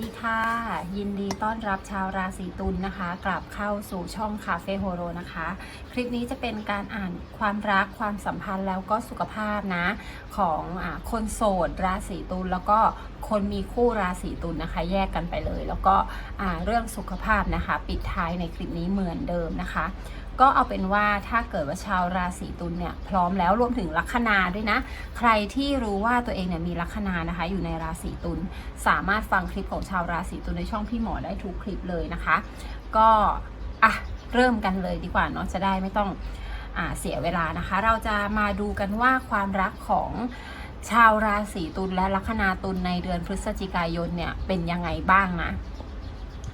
ดีค่ะ ยินดีต้อนรับชาวราศีตุลนะคะ กลับเข้าสู่ช่องคาเฟ่โฮโรนะคะ คลิปนี้จะเป็นการอ่านความรักความสัมพันธ์แล้วก็สุขภาพนะ ของอคนโสดราศีตุลแล้วก็คนมีคู่ราศีตุลนะคะ แยกกันไปเลย แล้วก็เรื่องสุขภาพนะคะ ปิดท้ายในคลิปนี้เหมือนเดิมนะคะ ก็เอาเป็นว่าถ้าเกิดว่าชาวราศีตุลเนี่ยพร้อมแล้วรวมถึงลัคนาด้วยนะ ใครที่รู้ว่าตัวเองเนี่ยมีลัคนานะคะ อยู่ในราศีตุลสามารถฟังคลิปของชาวราศีตุลในช่องพี่หมอได้ทุกคลิปเลยนะคะ ก็อะเริ่มกันเลยดีกว่าเนาะจะได้ไม่ต้องอเสียเวลานะคะ เราจะมาดูกันว่าความรักของชาวราศีตุลและลัคนาตุลในเดือนพฤศจิกายนเนี่ยเป็นยังไงบ้างนะ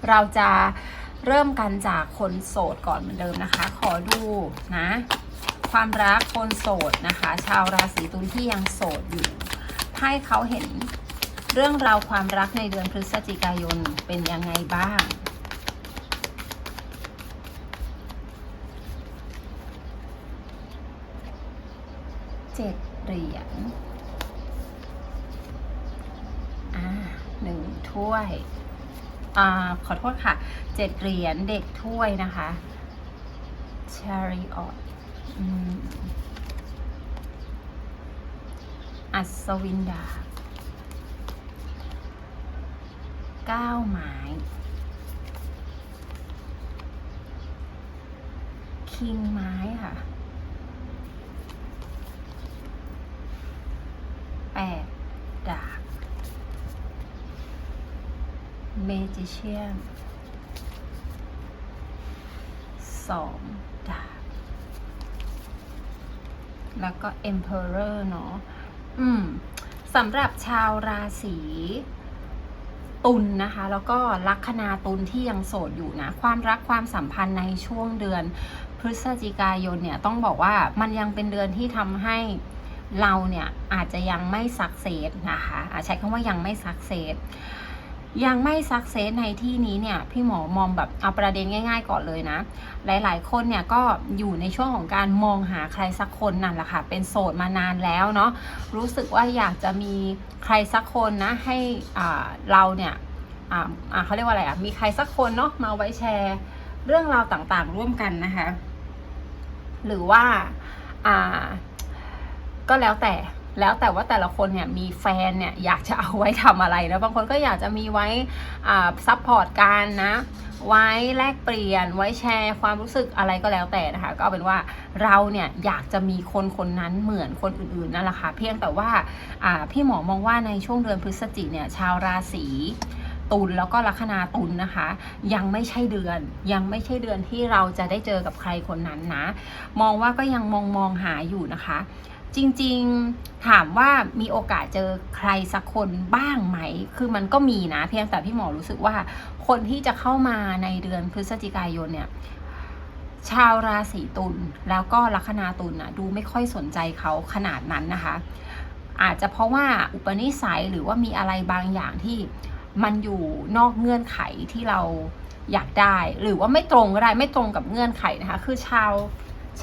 เราจะ เริ่มกันจากคนโสดก่อนเหมือนเดิมนะคะ ขอดูนะ ความรักคนโสดนะคะ ชาวราศีตุลที่ยังโสดอยู่ ให้เขาเห็นเรื่องราวความรักในเดือนพฤศจิกายนเป็นยังไงบ้างเจ็ดเหรียญอ่าหนึ่งถ้วย อขอโทษค่ะเจ็ดเหรียญเด็กถ้วยนะคะ chariot อืมอัศวินดาเก้าไม้คิงไม้ค่ะ แปดดาบ เมจิเชียนสองดาบแล้วก็ Emperor เนาะอืมสำหรับชาวราศีตุลนะคะ แล้วก็ลัคนาตุลที่ยังโสดอยู่นะ ความรักความสัมพันธ์ในช่วงเดือน พฤศจิกายนเนี่ยต้องบอกว่ามันยังเป็นเดือนที่ทำให้เราเนี่ยอาจจะยังไม่สักเซสนะคะอาใช้คำว่ายังไม่สักเซส ยังไม่ซักเซสในที่นี้เนี่ยพี่หมอมองแบบเอาประเด็นง่าย ๆ ก่อนเลยนะ หลาย ๆ คนเนี่ยก็อยู่ในช่วงของการมองหาใครสักคนนั่นแหละค่ะ เป็นโสดมานานแล้วเนาะรู้สึกว่าอยากจะมีใครสักคนนะให้อ่าเราเนี่ยอ่าอ่าเขาเรียกว่าอะไรอะมีใครสักคนเนาะมาไว้แชร์เรื่องราวต่างๆ ร่วมกันนะคะ หรือว่าอ่าก็แล้วแต่ แล้วแต่ว่าแต่ละคนเนี่ยมีแฟนเนี่ยอยากจะเอาไว้ทำอะไรนะบางคนก็อยากจะมีไว้ซัพพอร์ตกันนะ ไว้แลกเปลี่ยน ไว้แชร์ความรู้สึกอะไรก็แล้วแต่นะคะ ก็เอาเป็นว่าเราเนี่ยอยากจะมีคนคนนั้นเหมือนคนอื่นๆนั่นแหละค่ะเพียงแต่ว่าอ่าพี่หมอมองว่าในช่วงเดือนพฤศจิกเนี่ยชาวราศีตุลแล้วก็ลัคนาตุลนะคะ ยังไม่ใช่เดือน ยังไม่ใช่เดือนที่เราจะได้เจอกับใครคนนั้นนะ มองว่าก็ยังมองมองหาอยู่นะคะ จริงๆถามว่ามีโอกาสเจอใครสักคนบ้างไหม คือมันก็มีนะ เพียงแต่พี่หมอรู้สึกว่าคนที่จะเข้ามาในเดือนพฤศจิกายนเนี่ยชาวราศีตุลแล้วก็ลัคนาตุลนะดูไม่ค่อยสนใจเขาขนาดนั้นนะคะ อาจจะเพราะว่าอุปนิสัยหรือว่ามีอะไรบางอย่างที่มันอยู่นอกเงื่อนไขที่เราอยากได้ หรือว่าไม่ตรงก็ได้ไม่ตรงกับเงื่อนไขนะคะ คือชาว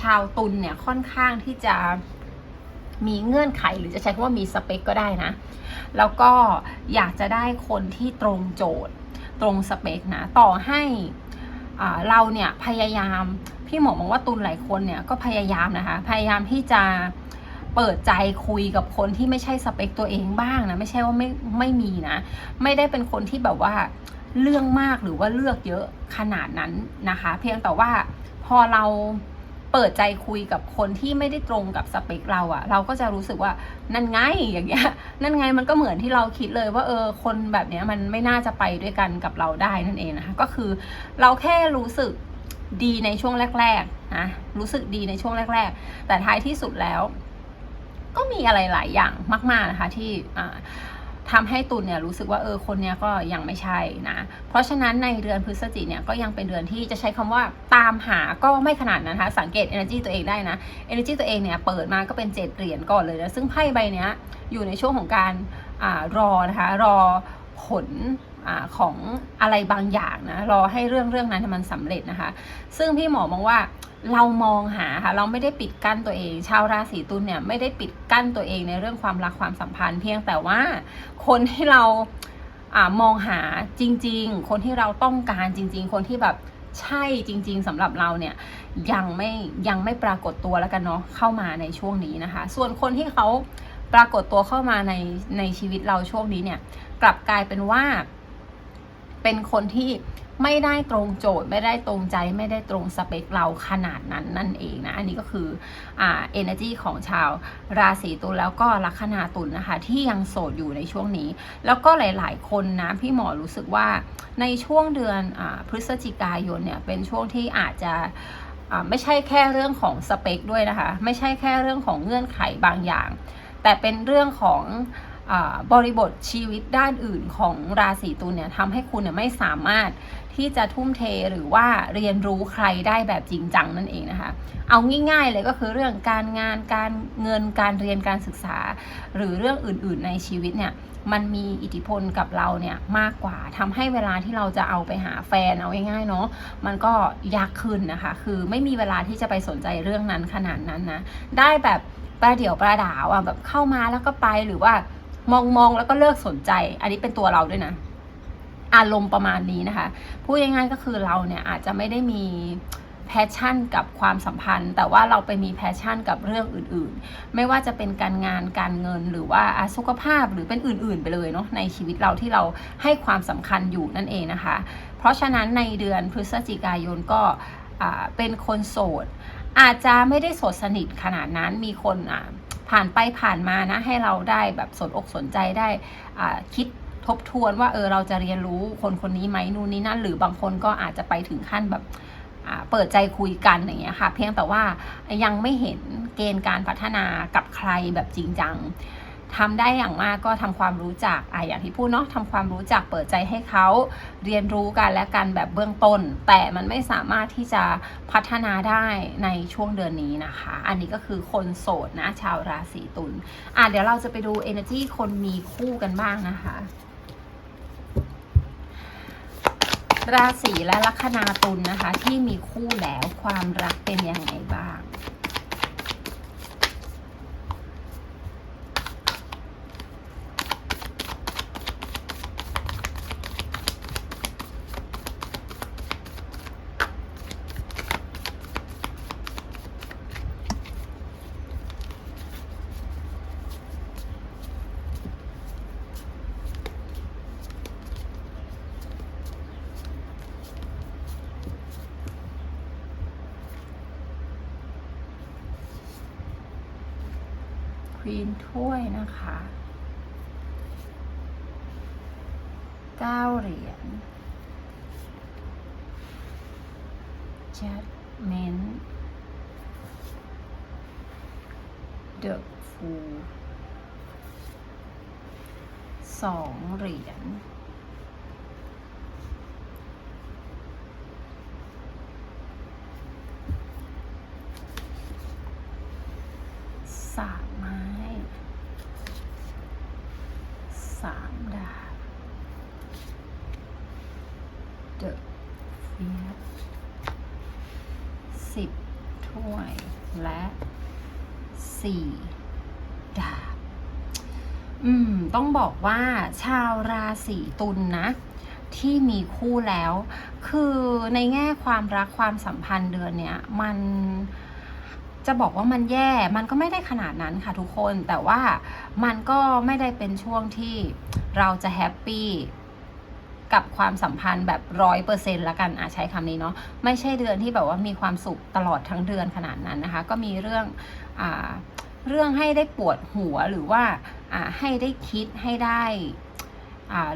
ชาวตุลเนี่ยค่อนข้างที่จะ มีเงื่อนไขหรือจะใช้คำว่ามีสเปคก็ได้นะ แล้วก็อยากจะได้คนที่ตรงโจทย์ตรงสเปคนะ ต่อให้อ่าเราเนี่ยพยายามพี่หมอมองว่าตุลหลายคนเนี่ยก็พยายามนะคะพยายามที่จะเปิดใจคุยกับคนที่ไม่ใช่สเปคตัวเองบ้างนะไม่ใช่ว่าไม่ไม่มีนะ ไม่ได้เป็นคนที่แบบว่าเรื่องมากหรือว่าเลือกเยอะขนาดนั้นนะคะ เพียงแต่ว่าพอเรา เปิดใจคุยกับคนที่ไม่ได้ตรงกับสเปคเราอะเราก็จะรู้สึกว่านั่นไงอย่างเงี้ยนั่นไงมันก็เหมือนที่เราคิดเลยว่าเออคนแบบเนี้ยมันไม่น่าจะไปด้วยกันกับเราได้นั่นเองนะคะก็คือเราแค่รู้สึกดีในช่วงแรกๆนะรู้สึกดีในช่วงแรก ๆ แต่ท้ายที่สุดแล้ว ก็มีอะไรหลายอย่างมาก ๆนะคะที่อ่า ทำให้ตุลเนี่ยรู้สึกว่าเออคนเนี้ยก็ยังไม่ใช่นะ เพราะฉะนั้นในเดือนพฤศจิกเนี่ยก็ยังเป็นเดือนที่จะใช้คำว่าตามหาก็ไม่ขนาดนั้นนะคะสังเกต energy ตัวเองได้นะ energy ตัวเองเนี่ยเปิดมาก็เป็นเจ็ดเหรียญก่อนเลยนะซึ่งไพ่ใบเนี้ยอยู่ในช่วงของการอารอนะคะรอผลอาของอะไรบางอย่างนะรอให้เรื่องเรื่องนั้นมันสำเร็จนะคะ ซึ่งพี่หมอมองว่า เรามองหาค่ะเราไม่ได้ปิดกั้นตัวเอง ชาวราศีตุลเนี่ยไม่ได้ปิดกั้นตัวเองในเรื่องความรักความสัมพันธ์ เพียงแต่ว่าคนที่เราอ่ามองหาจริง ๆ คนที่เราต้องการจริง ๆ คนที่แบบใช่จริง ๆสำหรับเราเนี่ยยังไม่ยังไม่ปรากฏตัวแล้วกันเนาะเข้ามาในช่วงนี้นะคะ ส่วนคนที่เขาปรากฏตัวเข้ามาในในชีวิตเราช่วงนี้เนี่ย กลับกลายเป็นว่า เป็นคนที่ไม่ได้ตรงโจทย์ ไม่ได้ตรงใจไม่ได้ตรงสเปคเราขนาดนั้นนั่นเองนะ อันนี้ก็คืออ่า energy ของชาวราศีตุลแล้วก็ลัคนาตุลนะคะ ที่ยังโสดอยู่ในช่วงนี้ แล้วก็หลาย ๆ คนนะ พี่หมอรู้สึกว่าในช่วงเดือนอพฤศจิกายนเนี่ยเป็นช่วงที่อาจจะไม่ใช่แค่เรื่องของสเปคด้วยนะคะ ไม่ใช่แค่เรื่องของเงื่อนไขบางอย่าง แต่เป็นเรื่องของ บริบทชีวิตด้านอื่นของราศีตุลเนี่ยทำให้คุณเนี่ยไม่สามารถที่จะทุ่มเทหรือว่าเรียนรู้ใครได้แบบจริงจังนั่นเองนะคะ เอาง่ายๆเลยก็คือเรื่องการงานการเงินการเรียนการศึกษา หรือเรื่องอื่นๆในชีวิตเนี่ยมันมีอิทธิพลกับเราเนี่ยมากกว่าทำให้เวลาที่เราจะเอาไปหาแฟนเอาง่ายๆเนาะมันก็ยากขึ้นนะคะ คือไม่มีเวลาที่จะไปสนใจเรื่องนั้นขนาดนั้นนะได้แบบประเดี๋ยวประดาวอะแบบเข้ามาแล้วก็ไปหรือว่า มองมองแล้วก็เลิกสนใจ อันนี้เป็นตัวเราด้วยนะ อารมณ์ประมาณนี้นะคะ พูดง่ายๆก็คือเราเนี่ยอาจจะไม่ได้มีแพชชั่นกับความสัมพันธ์ แต่ว่าเราไปมีแพชชั่นกับเรื่องอื่นๆ ไม่ว่าจะเป็นการงานการเงินหรือว่าสุขภาพหรือเป็นอื่นๆ ไปเลยเนาะในชีวิตเราที่เราให้ความสำคัญอยู่นั่นเองนะคะ เพราะฉะนั้นในเดือนพฤศจิกายนก็เป็นคนโสด อาจจะไม่ได้โสดสนิทขนาดนั้นมีคนอ่า ผ่านไปผ่านมานะ ให้เราได้แบบสนอกสนใจได้คิดทบทวนว่าเออเราจะเรียนรู้คนคนนี้ไหมนู่นนี่นั่น หรือบางคนก็อาจจะไปถึงขั้นแบบเปิดใจคุยกันอย่างเงี้ยค่ะ เพียงแต่ว่ายังไม่เห็นเกณฑ์การพัฒนากับใครแบบจริงจัง ทำได้อย่างมากก็ทำความรู้จักอะอย่างที่พูดเนาะทำความรู้จักเปิดใจให้เขาเรียนรู้กันและกันแบบเบื้องต้น แต่มันไม่สามารถที่จะพัฒนาได้ในช่วงเดือนนี้นะคะ อันนี้ก็คือคนโสดนะชาวราศีตุลอะเดี๋ยวเราจะไปดู energy คนมีคู่กันบ้างนะคะราศีและลัคนาตุลนะคะ ที่มีคู่แล้วความรักเป็นยังไงบ้าง ควีน ถ้วยนะคะเก้าเหรียญ Judgment The Fool สองเหรียญ สามไม้ สามดาบ The f i a t สิบถ้วย และสี่ดาบ อืม ต้อง บอกว่าชาวราศีตุลนะที่มีคู่แล้ว คือในแง่ความรักความสัมพันธ์เดือนเนี้ยมันจะบอกว่ามันแย่มันก็ไม่ได้ขนาดนั้นค่ะทุกคนแต่ว่ามันก็ไม่ได้เป็นช่วงที่เราจะแฮปปี้กับความสัมพันธ์แบบร้อยเปอร์เซ็นต์ละกันอาใช้คำนี้เนาะไม่ใช่เดือนที่แบบว่ามีความสุขตลอดทั้งเดือนขนาดนั้นนะคะ ก็มีเรื่องอ่า เรื่องให้ได้ปวดหัวหรือว่าให้ได้คิดให้ได้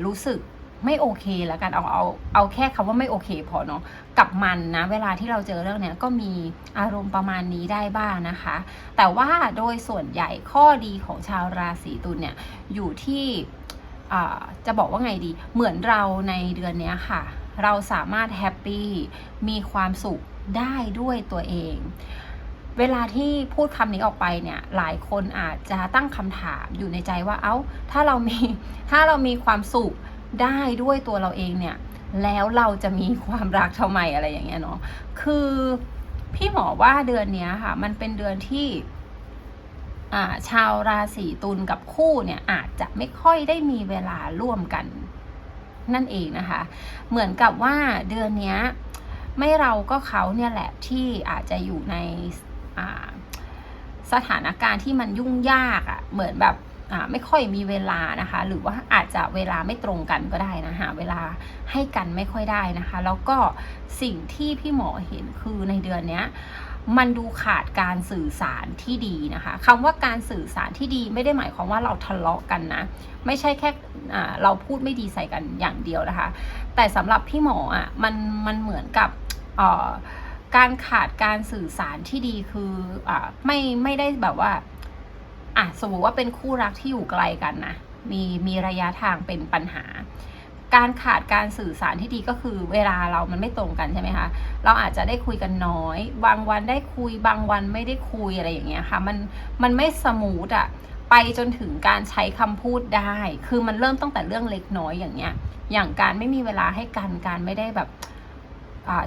รู้สึกไม่โอเคแล้วกันเอาเอาเอาแค่คำว่าไม่โอเคพอเนาะกับมันนะ เวลาที่เราเจอเรื่องเนี้ยก็มีอารมณ์ประมาณนี้ได้บ้างนะคะ แต่ว่าโดยส่วนใหญ่ข้อดีของชาวราศีตุลเนี่ยอยู่ที่จะบอกว่าไงดี เหมือนเราในเดือนเนี้ยค่ะ เราสามารถแฮปปี้มีความสุขได้ด้วยตัวเอง เวลาที่พูดคำนี้ออกไปเนี่ย หลายคนอาจจะตั้งคำถามอยู่ในใจว่าเอ้า ถ้าเรามี ถ้าเรามีความสุขได้ด้วยตัวเราเองเนี่ย แล้วเราจะมีความรักทำไมอะไรอย่างเงี้ยเนาะ คือพี่หมอว่าเดือนนี้ค่ะ มันเป็นเดือนที่ชาวราศีตุลกับคู่เนี่ยอาจจะไม่ค่อยได้มีเวลาร่วมกันนั่นเองนะคะ เหมือนกับว่าเดือนนี้ไม่เราก็เขาเนี่ยแหละที่อาจจะอยู่ใน สถานการณ์ที่มันยุ่งยากอะ่ะเหมือนแบบไม่ค่อยมีเวลานะคะ หรือว่าอาจจะเวลาไม่ตรงกันก็ได้นะหาเวลาให้กันไม่ค่อยได้นะคะ แล้วก็สิ่งที่พี่หมอเห็นคือในเดือนเนี้ยมันดูขาดการสื่อสารที่ดีนะคะคำว่าการสื่อสารที่ดีไม่ได้หมายความว่าเราทะเลาะกันนะ ไม่ใช่แค่เราพูดไม่ดีใส่กันอย่างเดียวนะคะ แต่สำหรับพี่หมออะมันมันเหมือนกับเอ่อ การขาดการสื่อสารที่ดีคืออ่าไม่ไม่ได้แบบว่าอะสมมติว่าเป็นคู่รักที่อยู่ไกลกันนะมีมีระยะทางเป็นปัญหา การขาดการสื่อสารที่ดีก็คือเวลาเรามันไม่ตรงกันใช่ไหมคะเราอาจจะได้คุยกันน้อย บางวันได้คุยบางวันไม่ได้คุยอะไรอย่างเงี้ยค่ะมันมันไม่สมูทอะไปจนถึงการใช้คำพูดได้ คือมันเริ่มตั้งแต่เรื่องเล็กน้อยอย่างเงี้ย อย่างการไม่มีเวลาให้กันการไม่ได้แบบ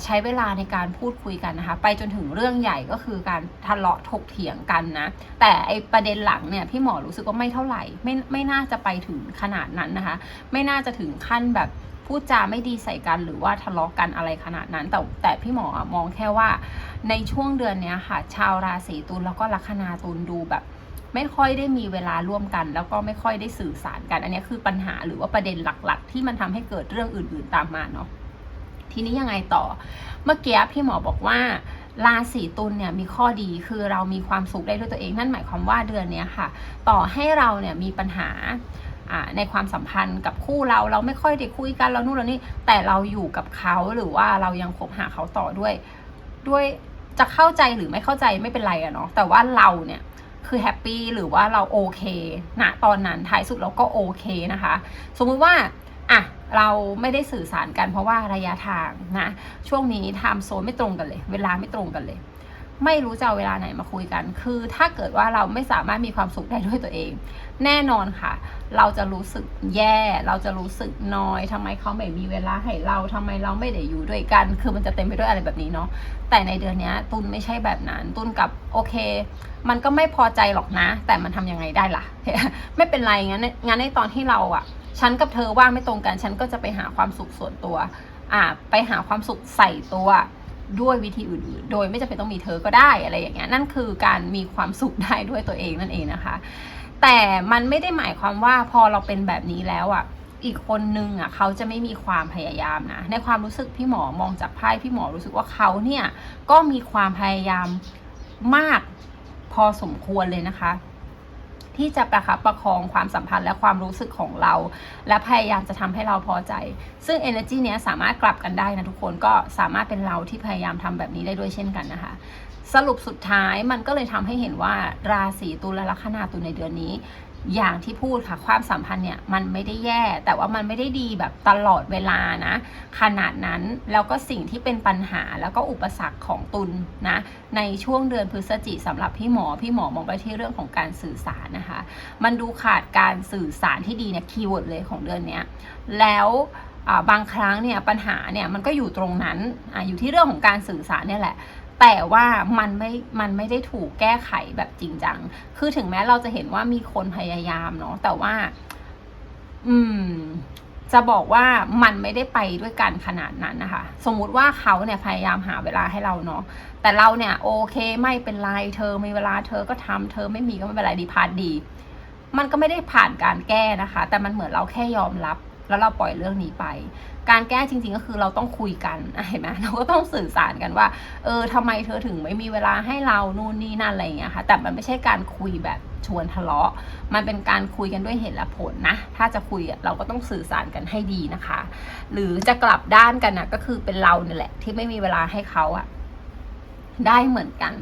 ใช้เวลาในการพูดคุยกันนะคะ ไปจนถึงเรื่องใหญ่ก็คือการทะเลาะถกเถียงกันนะ แต่ไอประเด็นหลังเนี่ยพี่หมอรู้สึกว่าไม่เท่าไหร่ ไม่ไม่น่าจะไปถึงขนาดนั้นนะคะ ไม่น่าจะถึงขั้นแบบพูดจาไม่ดีใส่กันหรือว่าทะเลาะกันอะไรขนาดนั้น แต่แต่พี่หมอมองแค่ว่าในช่วงเดือนนี้ค่ะ ชาวราศีตุลแล้วก็ลัคนาตุลดูแบบ ไม่ค่อยได้มีเวลาร่วมกัน แล้วก็ไม่ค่อยได้สื่อสารกัน อันนี้คือปัญหาหรือว่าประเด็นหลักๆ ที่มันทำให้เกิดเรื่องอื่น ๆตามมาเนาะ ทีนี้ยังไงต่อ เมื่อกี้พี่หมอบอกว่าราศีตุลเนี่ยมีข้อดีคือเรามีความสุขได้ด้วยตัวเองนั่นหมายความว่าเดือนนี้ค่ะ ต่อให้เราเนี่ยมีปัญหาในความสัมพันธ์กับคู่เราเราไม่ค่อยได้คุยกันเรานู่นเรานี่แต่เราอยู่กับเขาหรือว่าเรายังคบหาเขาต่อด้วย ด้วยจะเข้าใจหรือไม่เข้าใจไม่เป็นไรอะเนาะแต่ว่าเราเนี่ยคือแฮปปี้หรือว่าเราโอเคณตอนนั้นท้ายสุดเราก็โอเคนะคะ สมมุติว่าอะ เราไม่ได้สื่อสารกันเพราะว่าระยะทางนะช่วงนี้ไทม์โซนไม่ตรงกันเลย เวลาไม่ตรงกันเลย ไม่รู้จะเอาเวลาไหนมาคุยกัน คือถ้าเกิดว่าเราไม่สามารถมีความสุขได้ด้วยตัวเอง แน่นอนค่ะ เราจะรู้สึกแย่ เราจะรู้สึกน้อยทำไมเขาไม่มีเวลาให้เราทำไมเราไม่ได้อยู่ด้วยกัน คือมันจะเต็มไปด้วยอะไรแบบนี้เนาะแต่ในเดือนนี้ตุนไม่ใช่แบบนั้น ตุนกับโอเค มันก็ไม่พอใจหรอกนะ แต่มันทำยังไงได้ล่ะ ไม่เป็นไรงั้นงั้นในตอนที่เราอะ ฉันกับเธอว่างไม่ตรงกัน ฉันก็จะไปหาความสุขส่วนตัว อ่า ไปหาความสุขใส่ตัวด้วยวิธีอื่นๆ โดยไม่จำเป็นต้องมีเธอก็ได้อะไรอย่างเงี้ย นั่นคือการมีความสุขได้ด้วยตัวเองนั่นเองนะคะ แต่มันไม่ได้หมายความว่าพอเราเป็นแบบนี้แล้วอะ อีกคนนึงอะเขาจะไม่มีความพยายามนะ ในความรู้สึกพี่หมอมองจากไพ่พี่หมอรู้สึกว่าเขาเนี่ยก็มีความพยายามมากพอสมควรเลยนะคะ ที่จะประคับประคองความสัมพันธ์และความรู้สึกของเรา และพยายามจะทำให้เราพอใจ ซึ่ง energy เนี้ยสามารถกลับกันได้นะทุกคนก็สามารถเป็นเราที่พยายามทำแบบนี้ได้ด้วยเช่นกันนะคะ สรุปสุดท้ายมันก็เลยทำให้เห็นว่าราศีตุลและลัคนาตุลในเดือนนี้ อย่างที่พูดค่ะความสัมพันธ์เนี่ยมันไม่ได้แย่ แต่ว่ามันไม่ได้ดีแบบตลอดเวลานะ ขนาดนั้นแล้วก็สิ่งที่เป็นปัญหาแล้วก็อุปสรรคของตุลนะในช่วงเดือนพฤศจิสำหรับพี่หมอพี่หมอมองไปที่เรื่องของการสื่อสารนะคะ มันดูขาดการสื่อสารที่ดีเนี่ยคีย์เวิร์ดเลยของเดือนนี้แล้วบางครั้งเนี่ยปัญหาเนี่ยมันก็อยู่ตรงนั้นออยู่ที่เรื่องของการสื่อสารเนี่ยแหละ แต่ว่ามันไม่ มันไม่ได้ถูกแก้ไขแบบจริงจัง คือถึงแม้เราจะเห็นว่ามีคนพยายามเนาะ แต่ว่า อืม จะบอกว่ามันไม่ได้ไปด้วยกันขนาดนั้นนะคะ สมมุติว่าเขาเนี่ยพยายามหาเวลาให้เราเนาะ แต่เราเนี่ย โอเคไม่เป็นไรเธอมีเวลาเธอก็ทำเธอไม่มีก็ไม่เป็นไรดีพาดดี มันก็ไม่ได้ผ่านการแก้นะคะ แต่มันเหมือนเราแค่ยอมรับ แล้วเราปล่อยเรื่องนี้ไป การแก้จริง ๆ ก็คือเราต้องคุยกันเห็นไหมเราก็ต้องสื่อสารกันว่า เออทำไมเธอถึงไม่มีเวลาให้เรานู่นนี่นั่นอะไรอย่างเงี้ยค่ะ แต่มันไม่ใช่การคุยแบบชวนทะเลาะ มันเป็นการคุยกันด้วยเหตุและผลนะ ถ้าจะคุยอะเราก็ต้องสื่อสารกันให้ดีนะคะ หรือจะกลับด้านกันนะก็คือเป็นเราเนี่ยแหละ ที่ไม่มีเวลาให้เขาอะได้เหมือนกัน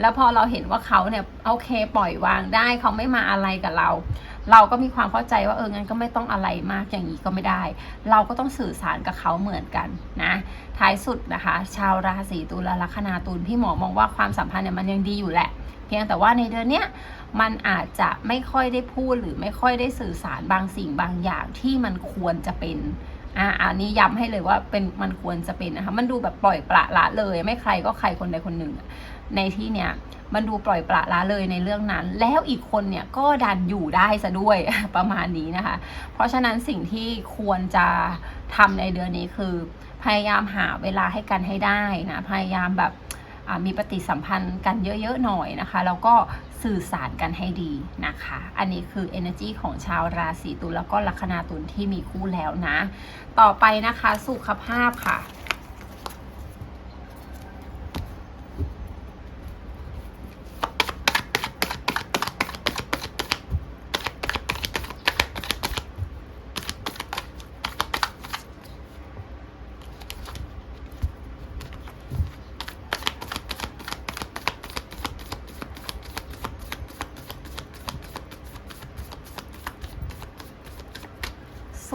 แล้วพอเราเห็นว่าเขาเนี่ยโอเคปล่อยวางได้เขาไม่มาอะไรกับเรา เราก็มีความเข้าใจว่าเอองั้นก็ไม่ต้องอะไรมากอย่างนี้ก็ไม่ได้ เราก็ต้องสื่อสารกับเขาเหมือนกันนะท้ายสุดนะคะ ชาวราศีตุลละลัคนาตุลพี่หมอมองว่าความสัมพันธ์เนี่ยมันยังดีอยู่แหละ เพียงแต่ว่าในเดือนเนี้ยมันอาจจะไม่ค่อยได้พูดหรือไม่ค่อยได้สื่อสารบางสิ่งบางอย่างที่มันควรจะเป็นอ่าอันนี้ย้ำให้เลยว่าเป็นมันควรจะเป็นนะคะมันดูแบบปล่อยปละละเลย ไม่ใครก็ใครคนใดคนหนึ่ง ในที่เนี้ย มันดูปล่อยปละละเลยในเรื่องนั้น แล้วอีกคนเนี่ยก็ดันอยู่ได้ซะด้วยประมาณนี้นะคะ เพราะฉะนั้นสิ่งที่ควรจะทำในเดือนนี้คือ พยายามหาเวลาให้กันให้ได้นะพยายามแบบมีปฏิสัมพันธ์กันเยอะๆหน่อยนะคะ แล้วก็สื่อสารกันให้ดีนะคะ อันนี้คือ energy ของชาวราศีตุลแล้วก็ลัคนาตุลที่มีคู่แล้วนะ ต่อไปนะคะสุขภาพค่ะ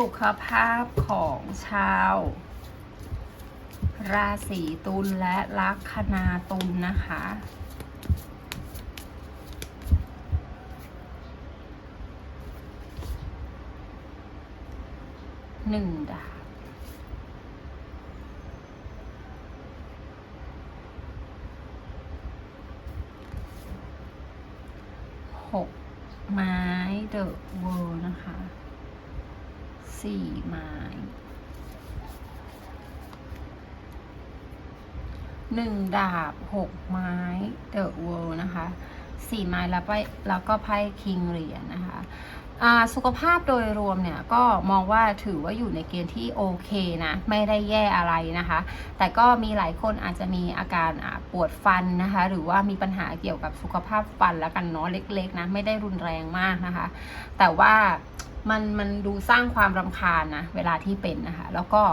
สุขภาพของชาว ราศีตุลและลัคนาตุลนะคะ หนึ่งดาบหกไม้เดอะเวิลนะคะ สี่ไม้ หนึ่งดาบหกไม้เดอะเวิลนะคะสี่ไม้แล้วไปแล้วก็ไพ่คิงเหรียญนะคะอ่าสุขภาพโดยรวมเนี่ยก็มองว่าถือว่าอยู่ในเกณฑ์ที่โอเคนะ ไม่ได้แย่อะไรนะคะ แต่ก็มีหลายคนอาจจะมีอาการปวดฟันนะคะ หรือว่ามีปัญหาเกี่ยวกับสุขภาพฟันแล้วกันเนาะเล็กๆนะไม่ได้รุนแรงมากนะคะ แต่ว่า มันมันดูสร้างความรำคาญนะเวลาที่เป็นนะคะ แล้วก็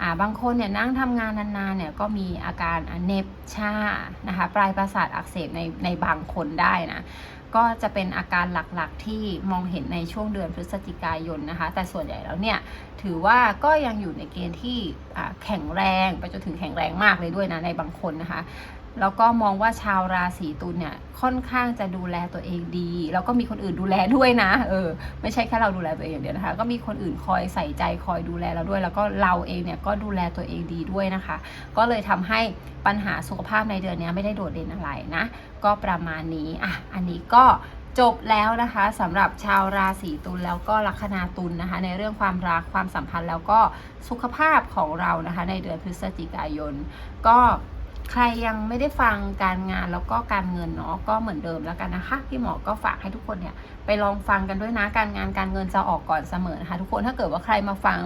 อ่าบางคนเนี่ยนั่งทำงานนานๆเนี่ยก็มีอาการเน็บชานะคะปลายประสาทอักเสบในในบางคนได้นะก็จะเป็นอาการหลักๆที่มองเห็นในช่วงเดือนพฤศจิกายนนะคะ แต่ส่วนใหญ่แล้วเนี่ยถือว่าก็ยังอยู่ในเกณฑ์ที่แข็งแรงไปจนถึงแข็งแรงมากเลยด้วยนะในบางคนนะคะ แล้วก็มองว่าชาวราศีตุลเนี่ยค่อนข้างจะดูแลตัวเองดี แล้วก็มีคนอื่นดูแลด้วยนะ เออ ไม่ใช่แค่เราดูแลตัวเองอย่างเดียวนะคะ ก็มีคนอื่นคอยใส่ใจคอยดูแลเราด้วย แล้วก็เราเองเนี่ยก็ดูแลตัวเองดีด้วยนะคะ ก็เลยทำให้ปัญหาสุขภาพในเดือนนี้ไม่ได้โดดเด่นอะไรนะ ก็ประมาณนี้อะอันนี้ก็จบแล้วนะคะสำหรับชาวราศีตุลแล้วก็ลัคนาตุลนะคะ ในเรื่องความรักความสัมพันธ์แล้วก็สุขภาพของเรานะคะ ในเดือนพฤศจิกายน ก็ ใครยังไม่ได้ฟังการงานแล้วก็การเงินเนาะก็เหมือนเดิมแล้วกันนะคะพี่หมอก็ฝากให้ทุกคนเนี่ยไปลองฟังกันด้วยนะการงานการเงินจะออกก่อนเสมอนะคะทุกคนถ้าเกิดว่าใครมาฟัง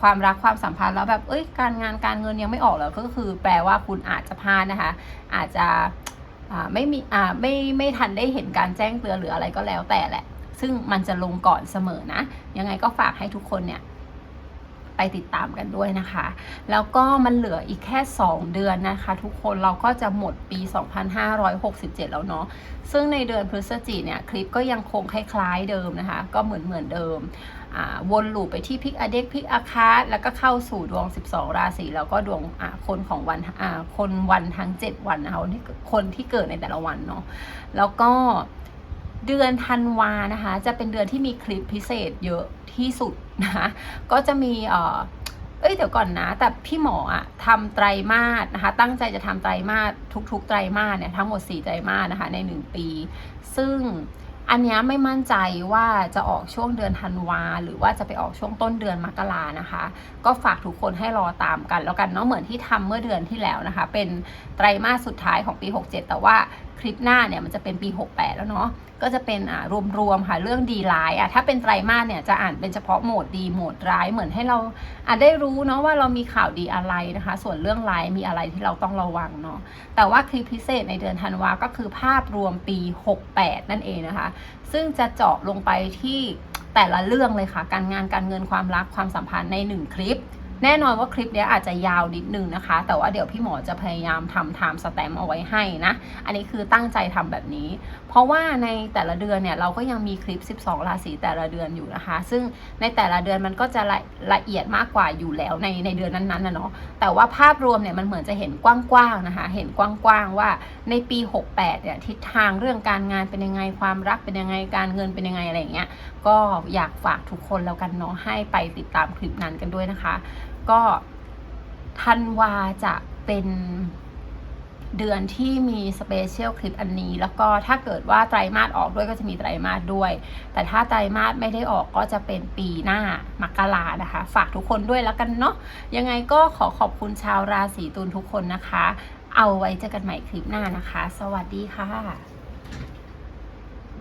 ความรักความสัมพันธ์แล้วแบบเอ้ยการงานการเงินยังไม่ออกเหรอก็คือแปลว่าคุณอาจจะพลาดนะคะ อาจจะไม่มีไม่ไม่ทันได้เห็นการแจ้งเตือนหรืออะไรก็แล้วแต่แหละ ซึ่งมันจะลงก่อนเสมอนะ ยังไงก็ฝากให้ทุกคนเนี่ย ไปติดตามกันด้วยนะคะ แล้วก็มันเหลืออีกแค่ 2 เดือนนะคะ ทุกคนเราก็จะหมดปี 2567 แล้วเนาะซึ่งในเดือนพฤศจิกเนี่ยคลิปก็ยังคงคล้ายๆเดิมนะคะ ก็เหมือนเหมือนเดิมวนลูปไปที่พิกอเด็กพิกอาคาสแล้วก็เข้าสู่ดวง 12 ราศีแล้วก็ดวงคนของวันคนวันทั้ง 7 วันนะคะคนที่เกิดในแต่ละวันเนาะแล้วก็เดือนธันวานะคะ จะเป็นเดือนที่มีคลิปพิเศษเยอะที่สุด นะก็จะมีเอ่อเอ้ยเดี๋ยวก่อนนะ แต่พี่หมออะทำไตรมาสนะคะ ตั้งใจจะทำไตรมาสทุก ๆ ไตรมาสเนี่ยทั้งหมด 4 ไตรมาสนะคะใน 1 ปี ซึ่งอันนี้ไม่มั่นใจว่าจะออกช่วงเดือนธันวาหรือว่าจะไปออกช่วงต้นเดือนมกรานะคะ ก็ฝากทุกคนให้รอตามกัน แล้วกันเนาะเหมือนที่ทำเมื่อเดือนที่แล้วนะคะ เป็นไตรมาสสุดท้ายของปี 67 แต่ว่า คลิปหน้าเนี่ยมันจะเป็นปี 68 แล้วเนาะก็จะเป็นอ่ารวมๆค่ะเรื่องดีร้ายอะถ้าเป็นไตรมาสเนี่ยจะอ่านเป็นเฉพาะโหมดดีโหมดร้ายเหมือนให้เราอาจได้รู้เนาะว่าเรามีข่าวดีอะไรนะคะ ส่วนเรื่องร้ายมีอะไรที่เราต้องระวังเนาะแต่ว่าคลิปพิเศษในเดือนธันวาก็คือภาพรวมปี 68 นั่นเองนะคะ ซึ่งจะเจาะลงไปที่แต่ละเรื่องเลยค่ะ การงานการเงินความรักความสัมพันธ์ในหนึ่งคลิป แน่นอนว่าคลิปนี้อาจจะยาวนิดนึงนะคะ แต่ว่าเดี๋ยวพี่หมอจะพยายามทำไทม์สแตมเอาไว้ให้นะ อันนี้คือตั้งใจทำแบบนี้ เพราะว่าในแต่ละเดือนเนี่ยเราก็ยังมีคลิป 12 ราศีแต่ละเดือนอยู่นะคะ ซึ่งในแต่ละเดือนมันก็จะละละเอียดมากกว่าอยู่แล้วในในเดือนนั้นๆนะเนาะ แต่ว่าภาพรวมเนี่ยมันเหมือนจะเห็นกว้างๆนะคะ เห็นกว้างๆว่าในปี 68เนี่ยทิศทางเรื่องการงานเป็นยังไง ความรักเป็นยังไง การเงินเป็นยังไงอะไรอย่างเงี้ย ก็อยากฝากทุกคนแล้วกันเนาะให้ไปติดตามคลิปนั้นกันด้วยนะคะ ก็ธันวาจะเป็นเดือนที่มีสเปเชียลคลิปอันนี้ แล้วก็ถ้าเกิดว่าไตรมาสออกด้วยก็จะมีไตรมาสด้วย แต่ถ้าไตรมาสไม่ได้ออกก็จะเป็นปีหน้ามกรานะคะ ฝากทุกคนด้วยแล้วกันเนาะยังไงก็ขอขอบคุณชาวราศีตุลทุกคนนะคะ เอาไว้เจอกันใหม่คลิปหน้านะคะ สวัสดีค่ะ